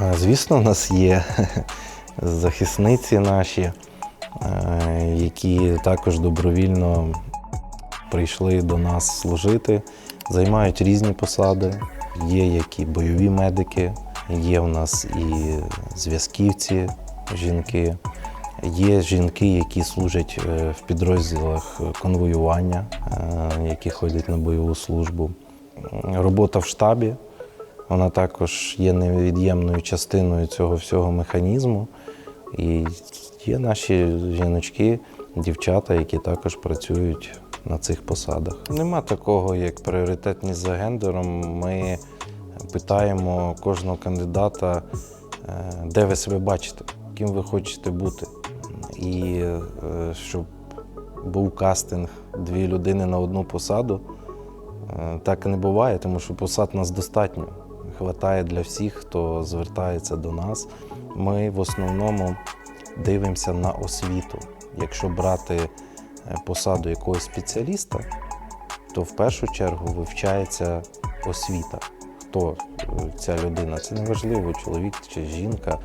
Звісно, у нас є захисниці наші, е, які також добровільно прийшли до нас служити, займають різні посади. Є які бойові медики, є у нас і зв'язківці, жінки, є жінки, які служать е, в підрозділах конвоювання, е, які ходять на бойову службу. Робота в штабі. Вона також є невід'ємною частиною цього всього механізму. І є наші жіночки, дівчата, які також працюють на цих посадах. Нема такого, як пріоритетність за гендером. Ми питаємо кожного кандидата, е, де ви себе бачите, ким ви хочете бути. І е, щоб був кастинг дві людини на одну посаду. Е, Так не буває, тому що посад нас достатньо. Хватає для всіх, хто звертається до нас. Ми в основному дивимося на освіту. Якщо брати е, посаду якогось спеціаліста, то в першу чергу вивчається освіта. Хто е, ця людина? Це неважливо, чоловік чи жінка.